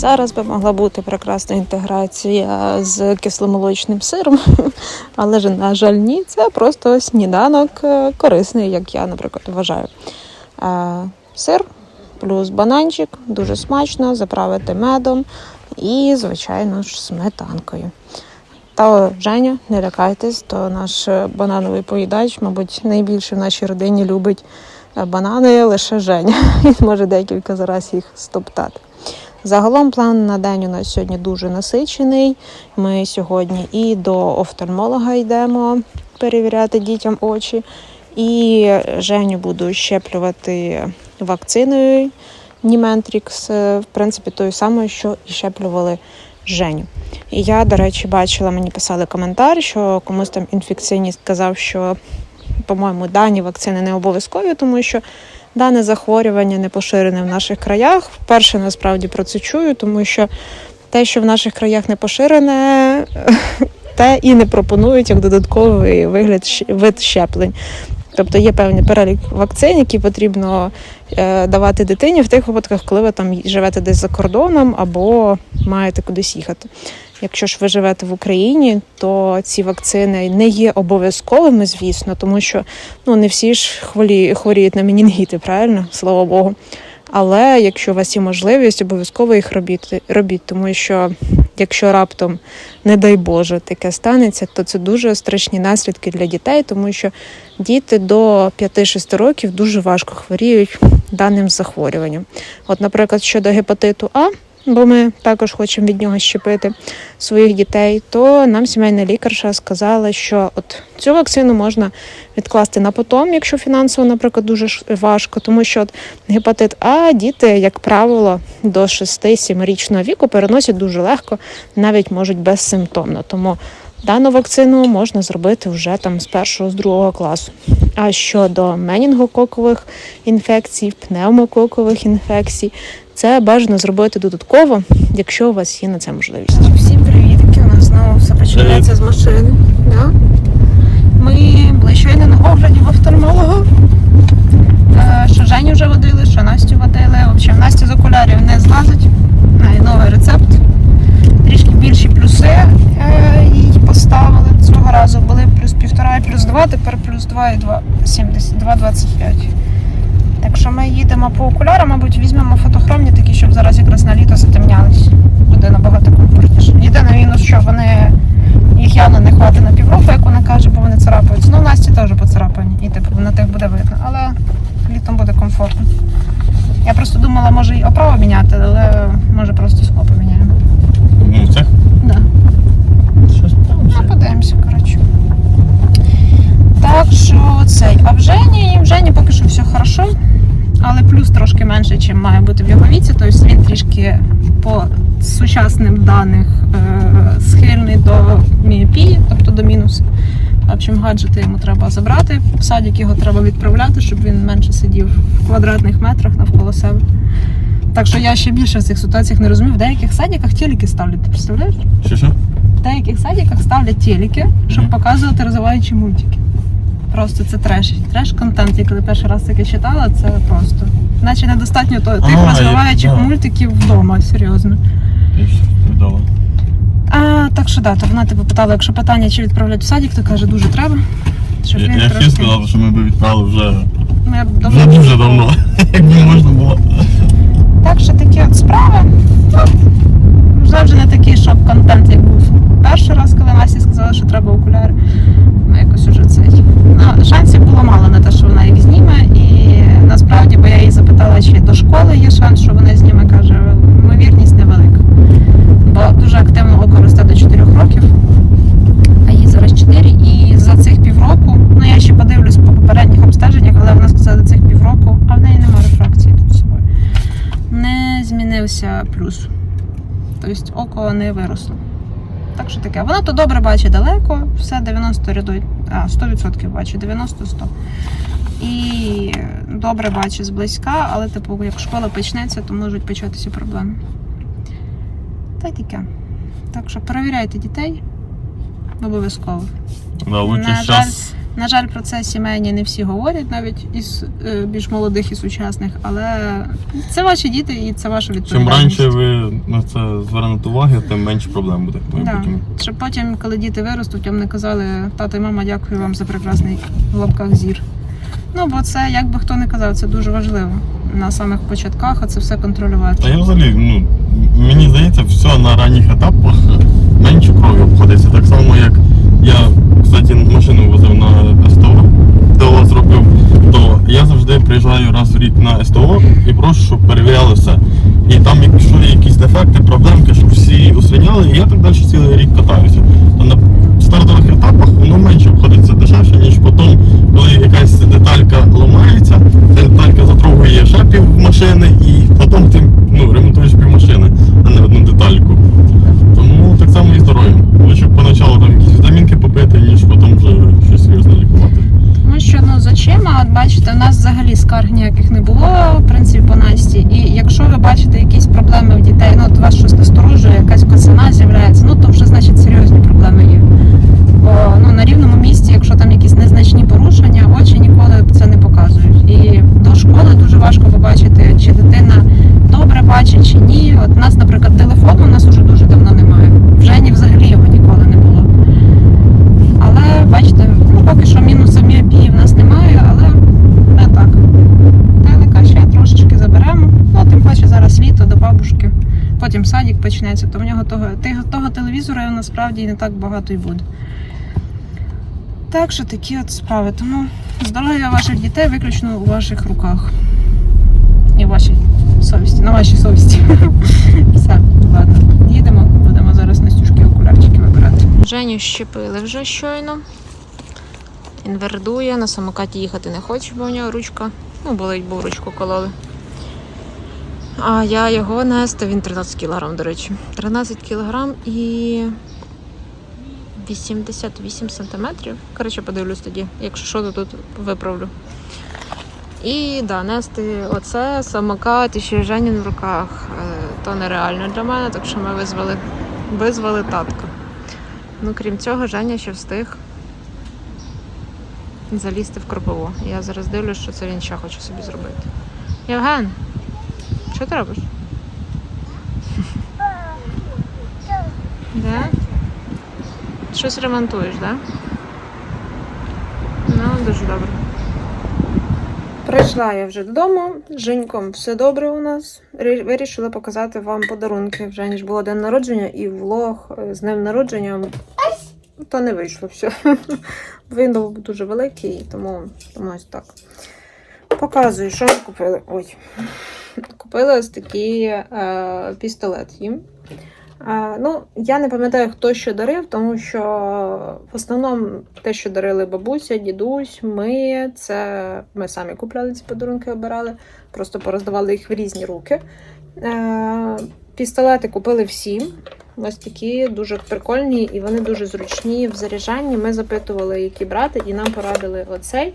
Зараз би могла бути прекрасна інтеграція з кисломолочним сиром, але ж, на жаль, ні, це просто сніданок е, корисний, як я, наприклад, вважаю. Е, Сир плюс бананчик, дуже смачно, заправити медом і, звичайно ж, сметанкою. Та Женя, не лякайтесь, то наш е, банановий поїдач, мабуть, найбільше в нашій родині любить банани лише Женя. Він може декілька зараз їх стоптати. Загалом план на день у нас сьогодні дуже насичений. Ми сьогодні і до офтальмолога йдемо перевіряти дітям очі, і Женю буду щеплювати вакциною Німентрікс, е, в принципі, тою самою, що і щеплювали Женю. І я, до речі, бачила, мені писали коментар, що комусь там інфекціоніст казав, що, по-моєму, дані вакцини не обов'язкові, тому що дане захворювання не поширене в наших краях. Вперше насправді про це чую, тому що те, що в наших краях не поширене, те і не пропонують як додатковий вигляд вид щеплень. Тобто є певний перелік вакцин, які потрібно е, давати дитині в тих випадках, коли ви там живете десь за кордоном або маєте кудись їхати. Якщо ж ви живете в Україні, то ці вакцини не є обов'язковими, звісно, тому що ну не всі ж хворі, хворіють на менінгіти, правильно? Слава Богу. Але якщо у вас є можливість, обов'язково їх робіть, робіть, тому що якщо раптом, не дай Боже, таке станеться, то це дуже страшні наслідки для дітей, тому що діти до 5-6 років дуже важко хворіють даним захворюванням. От, наприклад, щодо гепатиту А, бо ми також хочемо від нього щепити своїх дітей, то нам сімейна лікарша сказала, що от цю вакцину можна відкласти на потом, якщо фінансово, наприклад, дуже важко, тому що от гепатит А діти, як правило, до 6-7 річного віку переносять дуже легко, навіть можуть безсимптомно. Тому дану вакцину можна зробити вже там з першого з другого класу. А щодо менінгококових інфекцій, пневмококових інфекцій, це бажано зробити додатково, якщо у вас є на це можливість. Всім привітки! У нас знову все починається з машини. Да? Ми були щойно на огляді в офтальмолога. Е, Що Женю вже водили, що Настю водили. В общем, Настя з окулярів не злазить. В новий рецепт. Трішки більші плюси е, їй поставили. Цього разу були плюс півтора і плюс два, тепер плюс два і два, 70, 2,25. Так що ми їдемо по окулярам, мабуть, візьмемо фотохромні такі, щоб зараз якраз на літо затемнялись. Буде набагато комфортніше. Єдиний мінус, що вони їх явно не хватить на півроку, як вона каже, бо вони царапаються. Ну, у Насті теж поцарапані, і типу на тих буде видно. Але літом буде комфортно. Я просто думала, може й оправу міняти, але може просто скло поміняємо. Ну, це Да. щось там. Ну, подивимося. Так що цей. А в Жені, в Жені поки що все хорошо, але плюс трошки менше, ніж має бути в його віці. Тобто він трішки по сучасним даних е, схильний до міопії, тобто до мінусу. В общем, гаджети йому треба забрати. В садик його треба відправляти, щоб він менше сидів в квадратних метрах навколо себе. Так що я ще більше в цих ситуаціях не розумію. В деяких садиках телеки ставлять, ти представляєш? Що що? В деяких садиках ставлять телеки, щоб показувати розвиваючі мультики. Просто це треш. Треш-контент. Я коли перший раз таке читала, це просто. Наче недостатньо то- тих А, розвиваючих я- да. мультиків вдома, серйозно. Чудово. А, так що да, то вона тебе питала, якщо питання, чи відправляти в садик, то каже, дуже треба. Щоб Я, він я трошки... всі сказав, що ми б відправили вже, Ну, я б вже давно- дуже давно, якби можна було. Так що такі от справи. Ну, вже не такий шок-контент, як був перший раз, коли Насі сказала, що треба окуляри. Ну, якось уже цей. Ну, шансів було мало на те, що вона їх зніме. І насправді, бо я її запитала, чи до школи є шанс, що вона зніме, каже, ймовірність невелика. Бо дуже активно око росте до 4 років, а їй зараз 4. І за цих півроку, ну я ще подивлюсь по попередніх обстеженнях, але вона сказала за цих півроку, а в неї немає рефракції тут собою не змінився плюс. Тобто око не виросло. Так що таке. Вона то добре бачить далеко, все 90 рядує, а 100% бачить, 90-100. І добре бачить зблизька, але типу, як школа почнеться, то можуть початися проблеми. Та й таке. Так що перевіряйте дітей обов'язково. Да, лучше На жаль, зараз На жаль, про це сімейні не всі говорять, навіть із е, більш молодих і сучасних, але це ваші діти і це ваша Чим раніше ви на це звернете увагу, тим менше проблем буде Да. майбутньому. Щоб потім, коли діти виростуть, вам не казали, тато і мама, дякую вам за прекрасний в лапках зір. Ну, бо це, як би хто не казав, це дуже важливо на самих початках, а це все контролювати. Та я взагалі, ну, мені здається, все на ранніх етапах менше крові обходиться. Так само, як я, кстати, машину возив на СТО, ТО зробив, то я завжди приїжджаю раз в рік на СТО і прошу, щоб перевіряли все. І там, якщо є якісь дефекти, проблемки, щоб всі усвиняли, і я так далі цілий рік катаюся. То на стартових етапах воно менше обходиться дешевше, ніж потім, коли якась деталька ламається, ця деталька затрогує ще пів машини, і потім ти ну, ремонтуєш пів машини, а не одну детальку. Тому так само і здоров'ям. Лучше поначалу там якісь вітамінки попити, ніж потім вже щось серйозно лікувати. Тому що ну з очима, от бачите, у нас взагалі скарг ніяких не було, в принципі, по Насті. І якщо ви бачите якісь проблеми в дітей, ну от вас щось насторожує, якась косина з'являється, ну то вже значить серйозні проблеми є. Бо ну на рівному місці, якщо там якісь незначні порушення, очі ніколи це не показують. І до школи дуже важко побачити, чи дитина добре бачить чи ні. От у нас, наприклад, телефону у нас уже дуже давно немає. В Жені взагалі його ніколи не було. Але бачите, ну поки що мінуса міопії в нас немає, але не так. Телека ще трошечки заберемо. Ну, тим паче зараз літо до бабушки. Потім садик почнеться, то в нього того, того телевізора насправді не так багато і буде. Так що такі от справи. Тому здоров'я ваших дітей виключно у ваших руках. І в вашій совісті, на вашій совісті. Все, ладно. Їдемо, будемо зараз Настюшки окулярчики вибирати. Женю щепили вже щойно. Він вердує, на самокаті їхати не хоче, бо у нього ручка. Ну, болить, бо ручку кололи. А я його нести, він 13 кг, до речі. 13 кг і 88 сантиметрів. Коротше, подивлюсь тоді. Якщо що, то тут виправлю. І да, нести оце самокат і ще Женін в руках. е, То нереально для мене, так що ми визвали, визвали татка. Ну, крім цього, Женя ще встиг залізти в кропиву. Я зараз дивлюсь, що це він ще хоче собі зробити. Євген, що ти робиш? Да? Щось ремонтуєш, так? Да? Ну, дуже добре. Прийшла я вже додому. З Женьком все добре у нас. Вирішила показати вам подарунки. Вже ніж було день народження і влог е, з днем народження. То не вийшло все. Він був дуже великий, тому, тому ось так. Показую, що ми купили. Ой. Купили ось такий е, пістолет їм. Ну, я не пам'ятаю, хто що дарив, тому що в основному те, що дарили бабуся, дідусь, ми це ми самі купляли ці подарунки, обирали, просто пороздавали їх в різні руки. Е, пістолети купили всі. Ось такі дуже прикольні і вони дуже зручні в заряджанні. Ми запитували, які брати, і нам порадили оцей,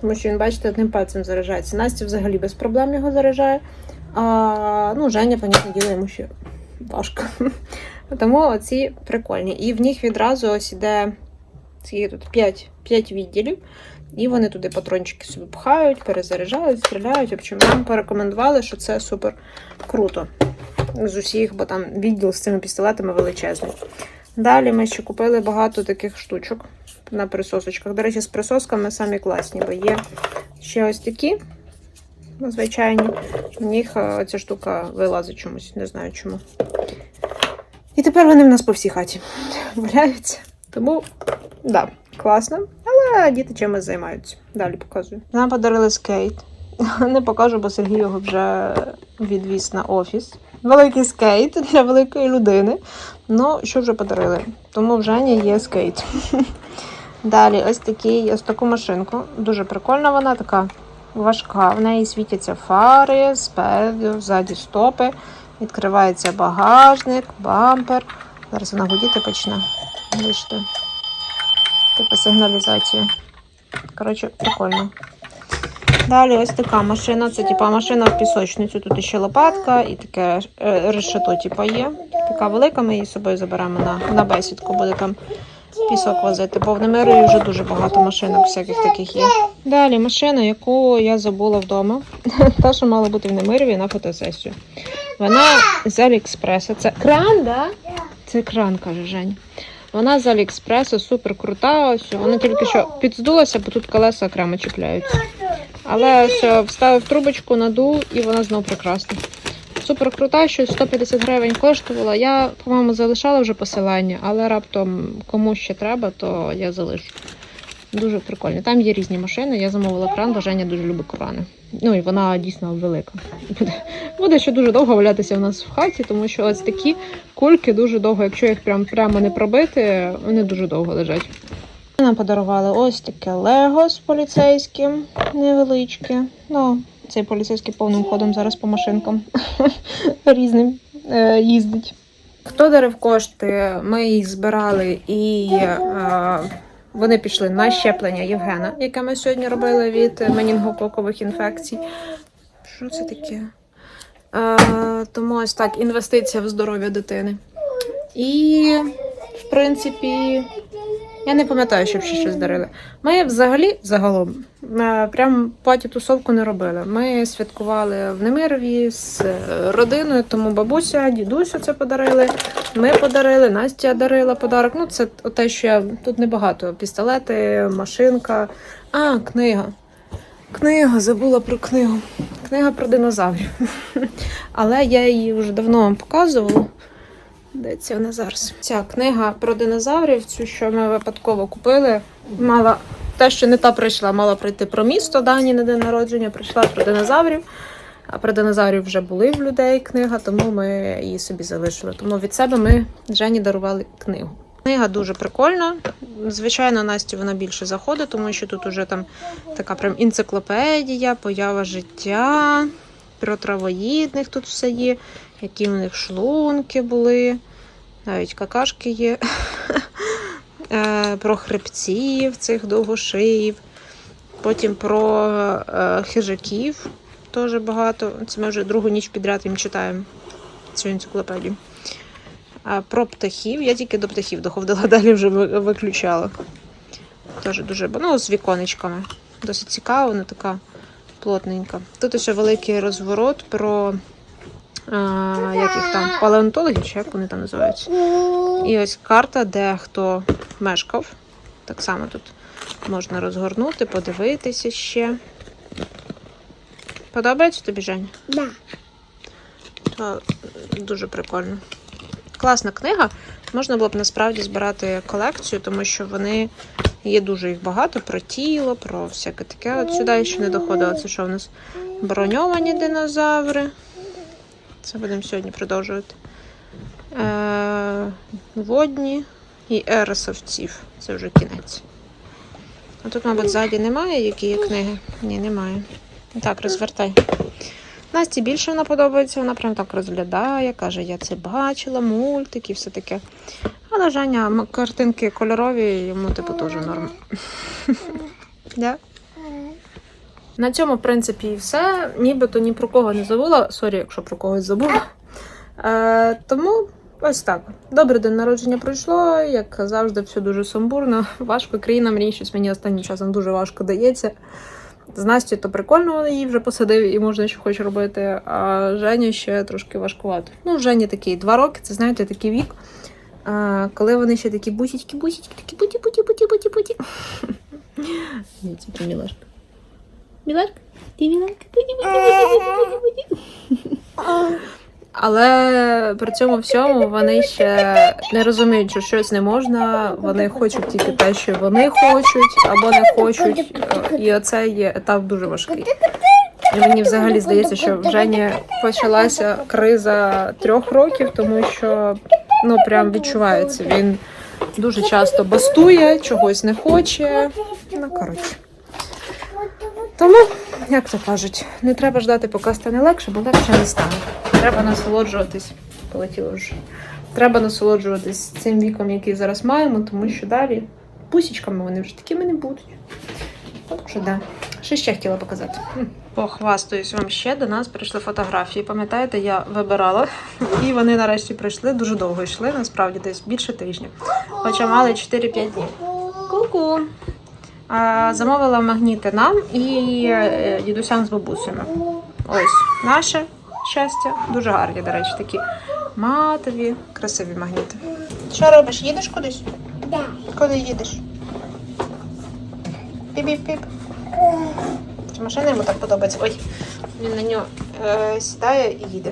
тому що він, бачите, одним пальцем заряджається. Настя взагалі без проблем його заряджає. А, ну, Женя, понятне діло, йому ще важко. Тому оці прикольні. І в них відразу ось іде скільки тут 5, 5 відділів. І вони туди патрончики собі пхають, перезаряджають, стріляють. Общем, нам порекомендували, що це супер круто. З усіх, бо там відділ з цими пістолетами величезний. Далі ми ще купили багато таких штучок на присосочках. До речі, з присосками самі класні, бо є ще ось такі звичайні. В них е, ця штука вилазить чомусь, не знаю чому. І тепер вони в нас по всій хаті валяються. Тому, да, класно. Але діти чимось займаються. Далі показую. Нам подарили скейт. Не покажу, бо Сергій його вже відвіз на офіс. Великий скейт для великої людини. Ну, що вже подарили? Тому в Жені є скейт. Далі, ось такий, ось таку машинку. Дуже прикольна вона, така важка. В неї світяться фари, спереду, ззаді стопи. Відкривається багажник, бампер. Зараз вона гудіти почне. Бачите. Типу сигналізацію. Коротше, прикольно. Далі ось така машина. Це типа машина в пісочницю. Тут ще лопатка і таке е, решето, типа є. Така велика, ми її з собою заберемо на, на бесідку. Буде там пісок возити, бо в Немирові вже дуже багато машинок всяких таких є. Далі машина, яку я забула вдома. Та, що мала бути в Немирові на фотосесію. Вона з Аліекспреса. Це кран, да? Це кран, каже Женя. Вона з Аліекспреса супер крута. Ось вона тільки що підздулася, бо тут колеса окремо чіпляються. Але все, вставив трубочку, надув і вона знов прекрасна. Супер крута, що 150 гривень коштувала. Я, по-моєму, залишала вже посилання, але раптом кому ще треба, то я залишу. Дуже прикольно. Там є різні машини. Я замовила кран, бажання дуже любить крани. Ну і вона дійсно велика. Буде, буде ще дуже довго валятися в нас в хаті, тому що ось такі кульки дуже довго, якщо їх прям прямо не пробити, вони дуже довго лежать. Нам подарували ось таке Лего з поліцейським, невеличке. Ну, цей поліцейський повним ходом зараз по машинкам різним е, їздить. Хто дарив кошти, ми їх збирали і е, вони пішли на щеплення Євгена, яке ми сьогодні робили від менінгококових інфекцій. Що це таке? Е, тому ось так, інвестиція в здоров'я дитини. І, в принципі, я не пам'ятаю, щоб ще щось дарили. Ми взагалі загалом е, прям паті тусовку не робили. Ми святкували в Немирові з е, родиною, тому бабуся, дідусю це подарили. Ми подарили, Настя дарила подарок. Ну, це те, що я тут небагато. Пістолети, машинка. А, книга. Книга, забула про книгу. Книга про динозаврів. Але я її вже давно вам показувала. Де це вона зараз? Ця книга про динозаврів, цю, що ми випадково купили, мала те, що не та прийшла, мала прийти про місто Дані на день народження, прийшла про динозаврів. А про динозаврів вже були в людей книга, тому ми її собі залишили. Тому від себе ми Жені дарували книгу. Книга дуже прикольна. Звичайно, Насті вона більше заходить, тому що тут уже там така прям енциклопедія, поява життя, про травоїдних тут все є, які в них шлунки були, навіть какашки є. Е, Про хребців цих довгошиїв, потім про е, хижаків теж багато. Це ми вже другу ніч підряд їм читаємо цю енциклопедію. А про птахів. Я тільки до птахів доходила, далі вже виключала. Теж дуже ну, з віконечками. Досить цікаво, вона така плотненька. Тут ще великий розворот про як їх там, палеонтологів, чи як вони там називаються. І ось карта, де хто мешкав. Так само тут можна розгорнути, подивитися ще. Подобається тобі, Жень? Да. То дуже прикольно. Класна книга. Можна було б насправді збирати колекцію, тому що вони є дуже їх багато про тіло, про всяке таке. От сюди ще не доходила. Це що в нас? Броньовані динозаври. Це будемо сьогодні продовжувати. Е, водні і ересовців. Це вже кінець. А тут, мабуть, ззаді немає, які є книги? Ні, немає. Так, розвертай. Насті більше вона подобається, вона прям так розглядає, каже, я це бачила, мультики, все таке. Але Женя, картинки кольорові, йому типу теж норм. Да? На цьому, в принципі, і все. Нібито ні про кого не забула. Сорі, якщо про когось забула. Е, тому ось так. Добре день народження пройшло. Як завжди, все дуже сумбурно. Важко країна мені щось мені останнім часом дуже важко дається. З Настю то прикольно її вже посадив і можна що хоче робити. А Женя ще трошки важкувато. Ну, Жені такий два роки, це знаєте, такий вік. А, коли вони ще такі бусічки, бусічки, такі буті, буті, буті, буті, буті. Ні, це ти Мілашка? Ти буті, буті, буті. Але при цьому всьому вони ще не розуміють, що щось не можна. Вони хочуть тільки те, що вони хочуть, або не хочуть. І оце є етап дуже важкий. І мені взагалі здається, що в Жені почалася криза трьох років, тому що ну прям відчувається. Він дуже часто бастує, чогось не хоче. Ну коротше. Тому, як то кажуть, не треба ждати, поки стане легше, бо легше не стане. Треба насолоджуватись. Полетіло вже. Треба насолоджуватись цим віком, який зараз маємо, тому що далі пусічками вони вже такими не будуть. Так що да. Що ще хотіла показати? Похвастаюсь вам ще. До нас прийшли фотографії. Пам'ятаєте, я вибирала, і вони нарешті прийшли. Дуже довго йшли, насправді десь більше тижня. Хоча мали 4-5 днів. Ку-ку. Замовила магніти нам і е, дідусям з бабусями. Ось наше щастя. Дуже гарні, до речі, такі матові, красиві магніти. Що робиш? Їдеш кудись? Да. Куди їдеш? Піп-піп-піп. Чи машина йому так подобається? Ой, він на нього е, сідає і їде.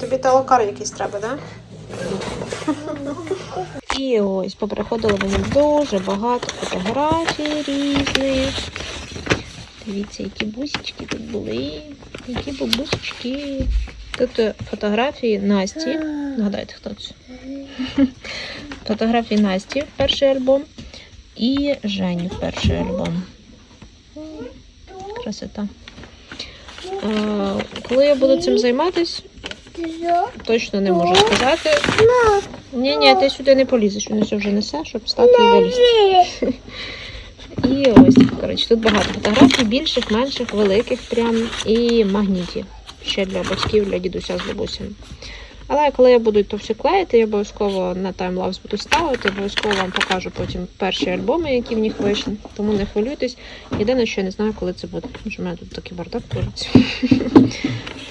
Тобі телокар якийсь треба, так? Да? І ось поприходило мені дуже багато фотографій різних. Дивіться, які бусічки тут були. Які бабусечки. Тут е, фотографії Насті. Нагадайте, хто це? Фотографії Насті в перший альбом і Жені в перший альбом. Красота. Коли я буду цим займатися, точно не можу сказати. Ні, ні, ти сюди не полізеш, він все вже несе, щоб стати і вилізти. І ось, коротше, тут багато фотографій, більших, менших, великих прям, і магнітів. Ще для батьків, для дідуся з бабусями. Але коли я буду то все клеїти, я обов'язково на таймлапс буду ставити, обов'язково вам покажу потім перші альбоми, які в них вийшли. Тому не хвилюйтесь. Єдине, що я не знаю, коли це буде. Тому що в мене тут такий бардак твориться.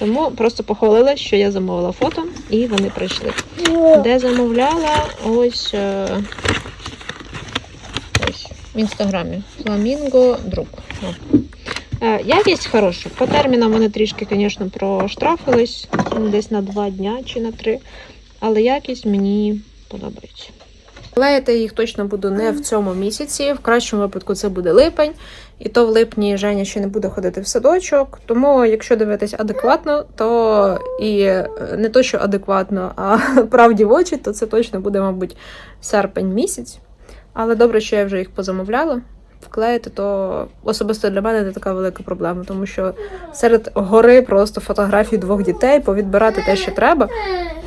Тому просто похвалила, що я замовила фото, і вони прийшли. Де замовляла, ось, е, ось в інстаграмі. Фламінго друк. Е, Якість хороша. По термінам вони трішки, звісно, проштрафились десь на два дня чи на три. Але якість мені подобається. Клеїти їх точно буду не в цьому місяці. В кращому випадку це буде липень, і то в липні Женя ще не буде ходити в садочок. Тому, якщо дивитись адекватно, то і е, не то, що адекватно, а правді в очі, то це точно буде, мабуть, серпень місяць. Але добре, що я вже їх позамовляла. Вклеїти, то особисто для мене не така велика проблема, тому що серед гори просто фотографій двох дітей, повідбирати те, що треба.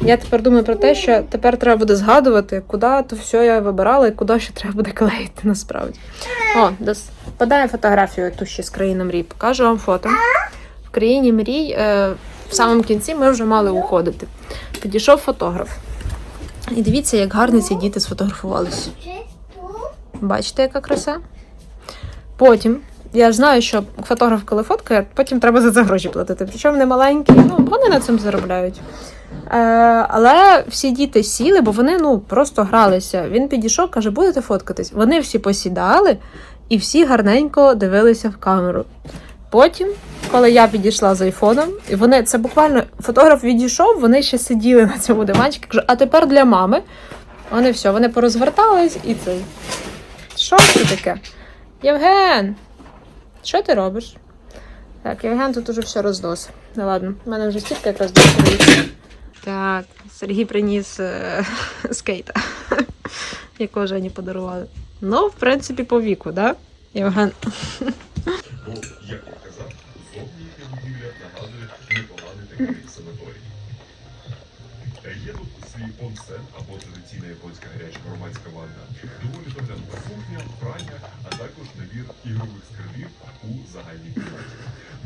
Я тепер думаю про те, що тепер треба буде згадувати, куди то все я вибирала і куди ще треба буде клеїти насправді. О, дос... подаю фотографію ту ще з країни мрій. Покажу вам фото. В країні мрій е, в самому кінці ми вже мали уходити. Підійшов фотограф. І дивіться, як гарно ці діти сфотографувалися. Бачите, яка краса? Потім. Я ж знаю, що фотограф, коли фоткає, потім треба за це гроші платити. Причому не маленькі, ну вони на цим заробляють. Е, але всі діти сіли, бо вони ну просто гралися. Він підійшов, каже, будете фоткатись. Вони всі посідали і всі гарненько дивилися в камеру. Потім, коли я підійшла з айфоном, і вони це буквально фотограф відійшов, вони ще сиділи на цьому диванчику. Кажу, а тепер для мами. Вони все, вони порозвертались і це. Що це таке? Євген, що ти робиш? Так, Євген тут уже все рознос. Ну ладно, в мене вже стільки якраз доходить. Так, Сергій приніс е, скейта, якого Жені подарували. Ну, в принципі, по віку, да? Євген. Є тут свій або традиційна гаряча громадська ванна, доволі доглянута кухня, прання, а також набір ігрових скарбів у загальній кімнаті.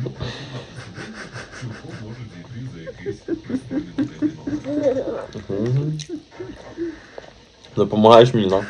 Ну, а кімнати студентів цілком можуть зійти за якийсь пристойний будинок. Допомагаєш мені, на?